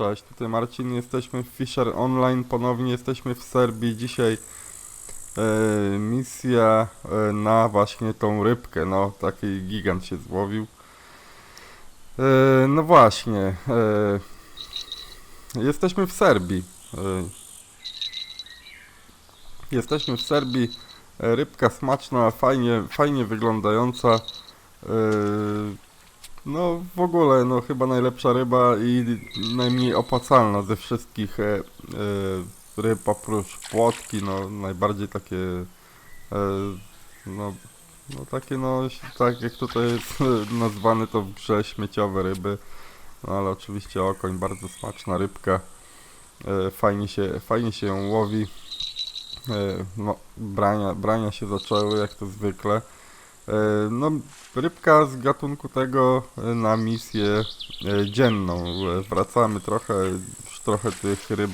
Cześć, tutaj Marcin, jesteśmy w Fisher Online, ponownie jesteśmy w Serbii. Dzisiaj e, misja e, na właśnie tą rybkę, no taki gigant się złowił. E, no właśnie, e, jesteśmy w Serbii. E, jesteśmy w Serbii, e, rybka smaczna, fajnie, fajnie wyglądająca. E, no w ogóle, no chyba najlepsza ryba i najmniej opłacalna ze wszystkich e, e, ryb oprócz płotki, no najbardziej takie e, no, no takie no tak jak tutaj jest nazwane to w grze śmieciowe ryby. No ale oczywiście okoń, bardzo smaczna rybka. E, fajnie się, fajnie się ją łowi. E, no, brania, brania się zaczęły jak to zwykle. E, No, rybka z gatunku tego e, na misję e, dzienną. Wracamy trochę, trochę tych ryb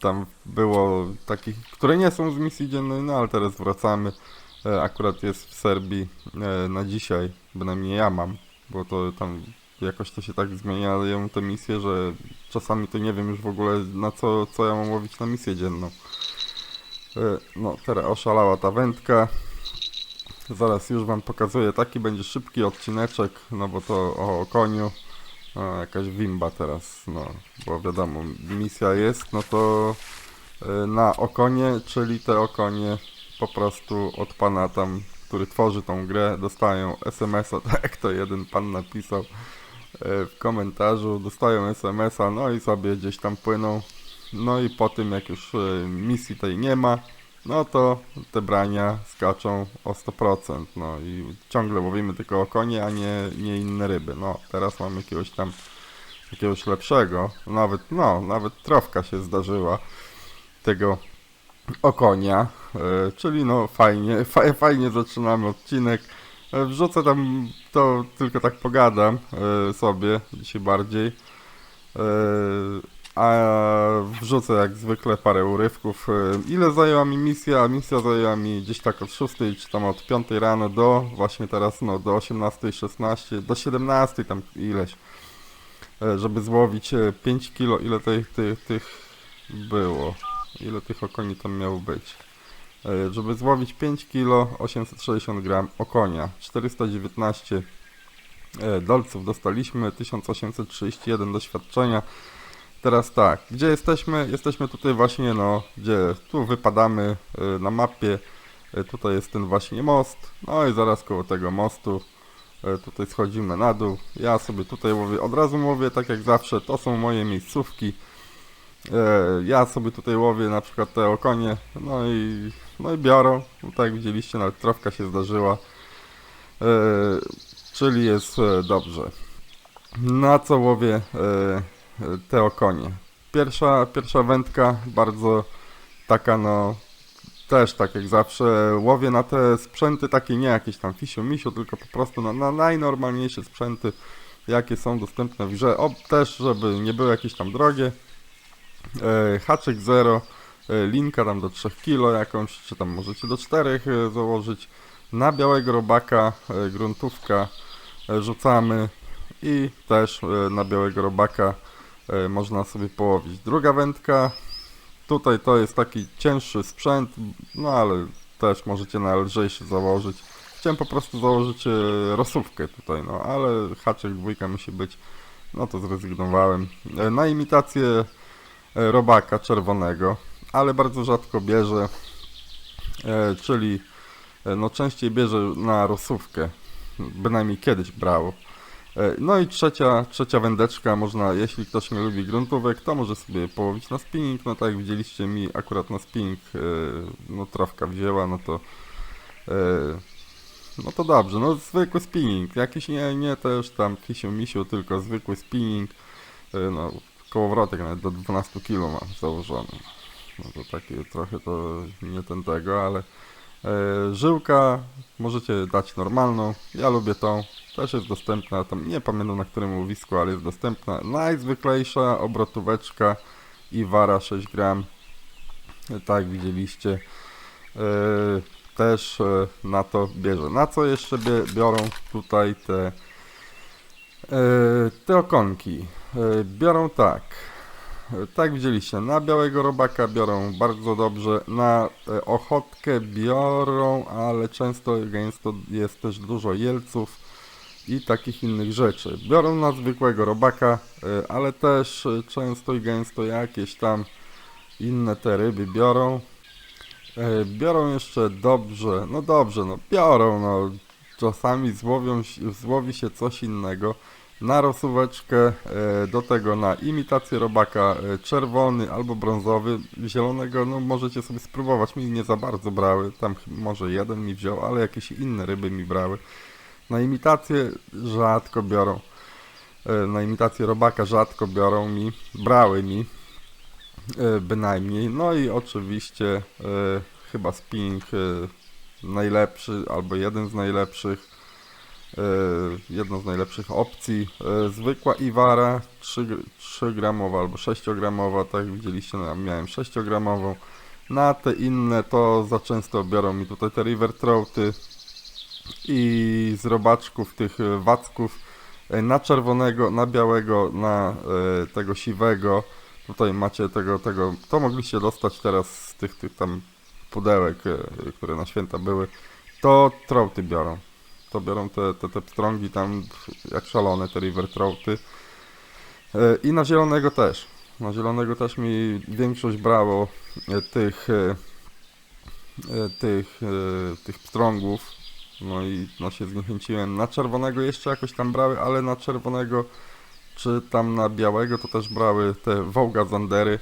tam było takich, które nie są z misji dziennej, no ale teraz wracamy. Akurat jest w Serbii na dzisiaj, bynajmniej ja mam, bo to tam jakoś to się tak zmieniają te misje, że czasami to nie wiem już w ogóle na co, co ja mam łowić na misję dzienną. No, teraz oszalała ta wędka. Zaraz już wam pokazuję, taki będzie szybki odcineczek, no bo to o koniu, jakaś wimba teraz, no, bo wiadomo, misja jest, no to y, na okonie, czyli te okonie po prostu od pana tam, który tworzy tą grę, dostają SMS-a, tak to jeden pan napisał y, w komentarzu, dostają SMS-a, no i sobie gdzieś tam płyną, no i po tym jak już y, misji tej nie ma, no to te brania skaczą o 100%, no i ciągle łowimy tylko okonie, a nie, nie inne ryby. No, teraz mamy jakiegoś tam, jakiegoś lepszego, nawet, no, nawet trofka się zdarzyła tego okonia, e, czyli no fajnie, fa, fajnie zaczynamy odcinek. E, Wrzucę tam, to tylko tak pogadam e, sobie dzisiaj bardziej. E, a wrzucę jak zwykle parę urywków. E, Ile zajęła mi misja? Misja zajęła mi gdzieś tak od 6 czy tam od 5 rano do właśnie teraz no do 18.16, do 17 tam ileś. e, Żeby złowić e, 5 kilo, ile tych, tych, tych było? Ile tych okoni tam miało być? E, Żeby złowić 5 kilo 860 gram okonia, 419 e, dolców dostaliśmy, 1831 doświadczenia. Teraz tak, gdzie jesteśmy? Jesteśmy tutaj właśnie, no, gdzie tu wypadamy y, na mapie. Y, tutaj jest ten właśnie most. No i zaraz koło tego mostu y, tutaj schodzimy na dół. Ja sobie tutaj łowię, od razu mówię, tak jak zawsze, to są moje miejscówki. Y, Ja sobie tutaj łowię na przykład te okonie, no i, no i biorą. No, tak jak widzieliście, nawet trofka się zdarzyła. Y, Czyli jest y, dobrze. Na co łowię te okonie. Pierwsza, pierwsza wędka, bardzo taka no, też tak jak zawsze, łowię na te sprzęty takie, nie jakieś tam fisiu misiu, tylko po prostu na, na najnormalniejsze sprzęty, jakie są dostępne w grze. O, też, żeby nie były jakieś tam drogie. E, haczyk 0, e, linka tam do 3 kg jakąś, czy tam możecie do 4 e, założyć. Na białego robaka, e, gruntówka e, rzucamy i też e, na białego robaka można sobie połowić. Druga wędka, tutaj to jest taki cięższy sprzęt, no ale też możecie na lżejszy założyć. Chciałem po prostu założyć e, rosówkę tutaj, no ale haczyk dwójka musi być, no to zrezygnowałem. E, Na imitację e, robaka czerwonego, ale bardzo rzadko bierze, e, czyli e, no częściej bierze na rosówkę, bynajmniej kiedyś brało. E, No i trzecia, trzecia wędeczka, można, jeśli ktoś nie lubi gruntówek, to może sobie połowić na spinning, no tak jak widzieliście mi akurat na spinning, e, no trawka wzięła, no to e, no to dobrze, no zwykły spinning, jakiś nie, nie też tam kisiu misiu, tylko zwykły spinning, no kołowrotek nawet do 12 kg mam założony, no to takie trochę to nie ten tego, ale żyłka możecie dać normalną, ja lubię tą, też jest dostępna, tam nie pamiętam na którym łowisku, ale jest dostępna. Najzwyklejsza obrotóweczka i wara 6 gram. Tak widzieliście. E, też e, na to bierze. Na co jeszcze biorą tutaj te e, te okonki? E, biorą tak. tak widzieliście, na białego robaka biorą bardzo dobrze, na ochotkę biorą, ale często gęsto jest też dużo jelców i takich innych rzeczy. Biorą na zwykłego robaka, e, ale też e, często i gęsto jakieś tam inne te ryby biorą. E, Biorą jeszcze dobrze, no dobrze, no biorą, no czasami złowią, złowi się coś innego. Na rosóweczkę, do tego na imitację robaka czerwony albo brązowy, zielonego, no możecie sobie spróbować, mi nie za bardzo brały, tam może jeden mi wziął, ale jakieś inne ryby mi brały. Na imitację rzadko biorą, e, na imitację robaka rzadko biorą mi, brały mi, e, bynajmniej. No i oczywiście e, chyba spinning najlepszy albo jeden z najlepszych. Jedną z najlepszych opcji. Zwykła Iwara 3, gr- 3 gramowa albo 6 gramowa, tak widzieliście, no, miałem 6 gramową. Na te inne to za często biorą mi tutaj te river trouty i z robaczków tych e, wacków e, na czerwonego, na białego, na e, tego siwego. Tutaj macie tego, tego, to mogliście dostać teraz z tych, tych tam pudełek, które na święta były. To trouty biorą. To biorą te, te, te pstrągi tam jak szalone, te river trouty. I na zielonego też. Na zielonego też mi większość brało tych, tych, tych pstrągów. No i no się zniechęciłem. Na czerwonego jeszcze jakoś tam brały, ale na czerwonego czy tam na białego to też brały te wołga zandery.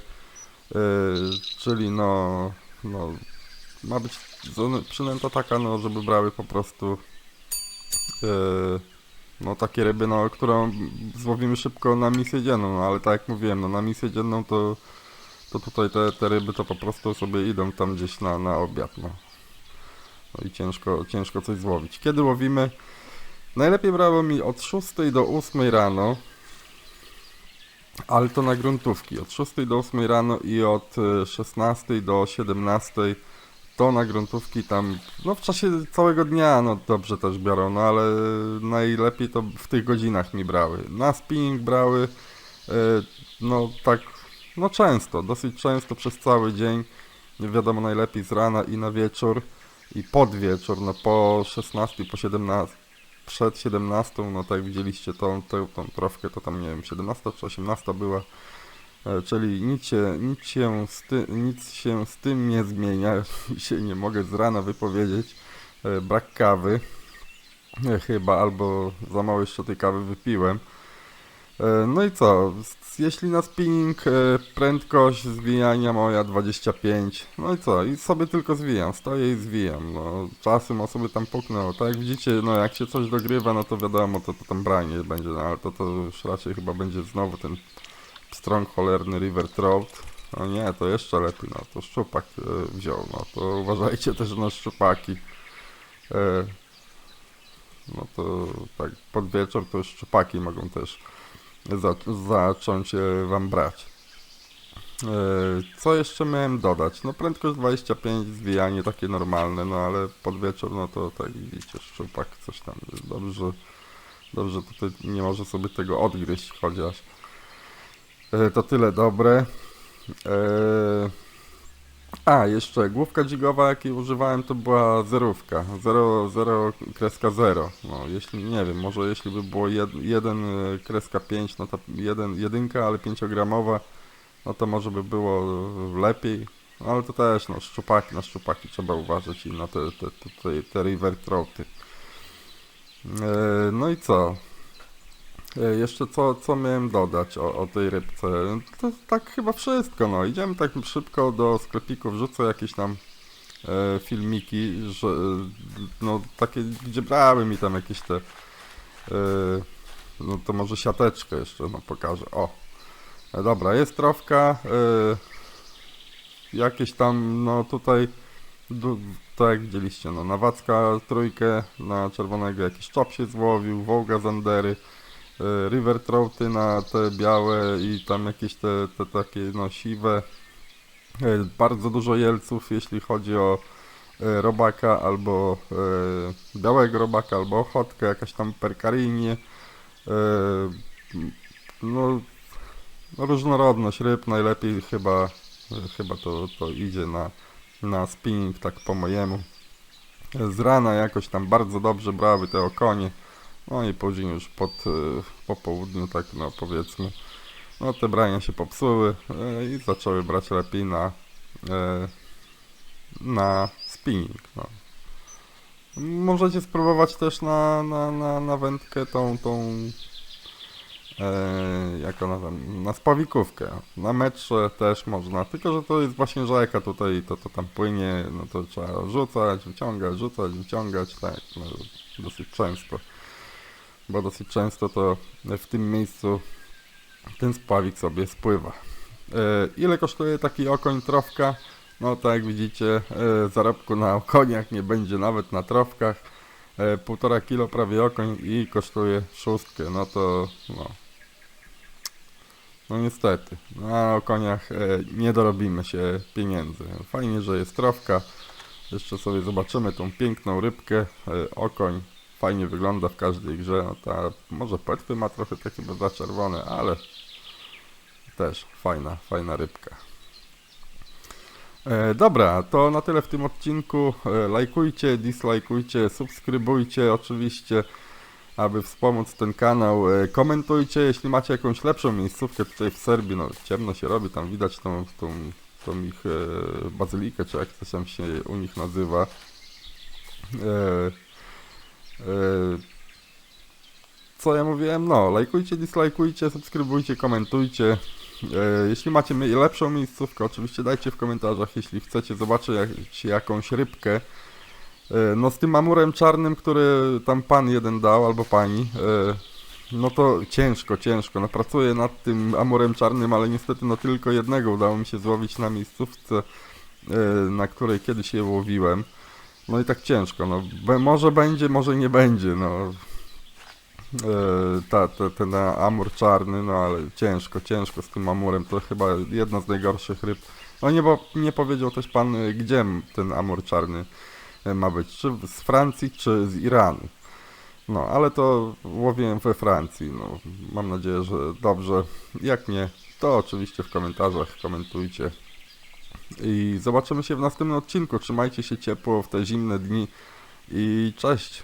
Yy, czyli no, no ma być przynęta taka, no żeby brały po prostu yy, no takie ryby, no którą złowimy szybko na misję dzienną, no ale tak jak mówiłem, no na misję dzienną to to tutaj te, te ryby to po prostu sobie idą tam gdzieś na, na obiad, no. No i ciężko, ciężko coś złowić. Kiedy łowimy? Najlepiej brało mi od 6 do 8 rano, ale to na gruntówki. Od 6 do 8 rano i od e, 16 do 17 to na gruntówki tam, no w czasie całego dnia, no dobrze też biorą, no ale najlepiej to w tych godzinach mi brały. Na spinning brały, e, no tak, no często, dosyć często przez cały dzień. Nie wiadomo najlepiej z rana i na wieczór i pod wieczór, no po 16, po 17, przed 17, no tak widzieliście tą, tą, tą trofkę, to tam nie wiem, 17 czy 18 była, E, czyli nic się, nic, się z ty, nic się z tym nie zmienia, się nie mogę z rana wypowiedzieć, E, brak kawy, E, chyba, albo za mało jeszcze tej kawy wypiłem. E, No i co? Jeśli na spinning e, prędkość zwijania moja 25, no i co? I sobie tylko zwijam, stoję i zwijam. No, czasem osoby tam puknęło. Tak jak widzicie, no jak się coś dogrywa, no to wiadomo, to, to tam branie będzie, no, ale to, to już raczej chyba będzie znowu ten strong cholerny river trout. No nie, to jeszcze lepiej, no to szczupak e, wziął, no to uważajcie też na szczupaki. E, no to tak pod wieczór to już szczupaki mogą też za, zacząć e, wam brać. E, Co jeszcze miałem dodać? No prędkość 25, zwijanie takie normalne, no ale pod wieczór, no to tak widzicie, szczupak coś tam, dobrze, dobrze tutaj nie może sobie tego odgryźć chociaż. E, To tyle dobre. E, A, jeszcze główka dźwigowa, jakiej używałem, to była zerówka. 0, 0 kreska 0. No, jeśli, nie wiem, może jeśli by było 1 kreska 5, no to jeden, jedynka, ale 5-gramowa, no to może by było lepiej. No, ale to też, no, szczupaki, na szczupaki trzeba uważać i na te, te, te, te, river trouty. E, No i co? E, Jeszcze co, co miałem dodać o, o tej rybce? To tak chyba wszystko, no. Idziemy tak szybko do sklepiku, wrzucę jakieś tam e, filmiki, że, no takie, gdzie brały mi tam jakieś te, e, no to może siateczkę jeszcze, no pokażę, o. E, dobra, jest trofka, e, jakieś tam, no tutaj, du, tak jak widzieliście, no na Wacka trójkę, na czerwonego jakiś czop się złowił, wołga zandery, river trouty na te białe i tam jakieś te, te takie no siwe. E, Bardzo dużo jelców, jeśli chodzi o e, robaka albo e, białego robaka, albo ochotkę, jakaś tam perkarinie. E, m, no, różnorodność ryb najlepiej chyba, chyba to, to idzie na, na spinning tak po mojemu. Z rana jakoś tam bardzo dobrze brały te okonie, no i później już pod, e, po południu tak no powiedzmy, no te brania się popsuły e, i zaczęły brać lepiej na, e, na spinning. No. Możecie spróbować też na, na, na, na wędkę tą, tą e, jak ona tam, na spawikówkę. Na metrze też można, tylko że to jest właśnie rzeka tutaj, to, to tam płynie, no to trzeba rzucać, wyciągać, rzucać, wyciągać, tak, no, dosyć często. Bo dosyć często to w tym miejscu ten spawik sobie spływa. E, ile kosztuje taki okoń trofka? No tak jak widzicie, e, zarobku na okoniach nie będzie nawet na trofkach. E, Półtora kilo prawie okoń i kosztuje szóstkę, no to no. No niestety, na okoniach e, nie dorobimy się pieniędzy. Fajnie, że jest trofka. Jeszcze sobie zobaczymy tą piękną rybkę. E, okoń fajnie wygląda w każdej grze. No ta, może płetwy ma trochę takie za czerwone, ale też fajna, fajna rybka. E, dobra, to na tyle w tym odcinku. E, lajkujcie, dislajkujcie, subskrybujcie oczywiście, aby wspomóc ten kanał. E, komentujcie, jeśli macie jakąś lepszą miejscówkę tutaj w Serbii. No, ciemno się robi, tam widać tą, tą, tą ich e, bazylikę, czy jak to się u nich nazywa. E, co ja mówiłem? No, lajkujcie, dislajkujcie, subskrybujcie, komentujcie. E, Jeśli macie lepszą miejscówkę, oczywiście dajcie w komentarzach, jeśli chcecie zobaczyć jak, jakąś rybkę. E, No z tym amurem czarnym, który tam pan jeden dał, albo pani, e, no to ciężko, ciężko. No pracuję nad tym amurem czarnym, ale niestety no tylko jednego udało mi się złowić na miejscówce, e, na której kiedyś je łowiłem. No i tak ciężko, no be, może będzie, może nie będzie, no e, ta, ta, ten amur czarny, no ale ciężko, ciężko z tym amurem, to chyba jedna z najgorszych ryb. No nie, bo nie powiedział też pan, y, gdzie ten amur czarny y, ma być, czy z Francji, czy z Iranu. No, ale to łowiłem we Francji, no, mam nadzieję, że dobrze. Jak nie, to oczywiście w komentarzach komentujcie. I zobaczymy się w następnym odcinku. Trzymajcie się ciepło w te zimne dni i cześć!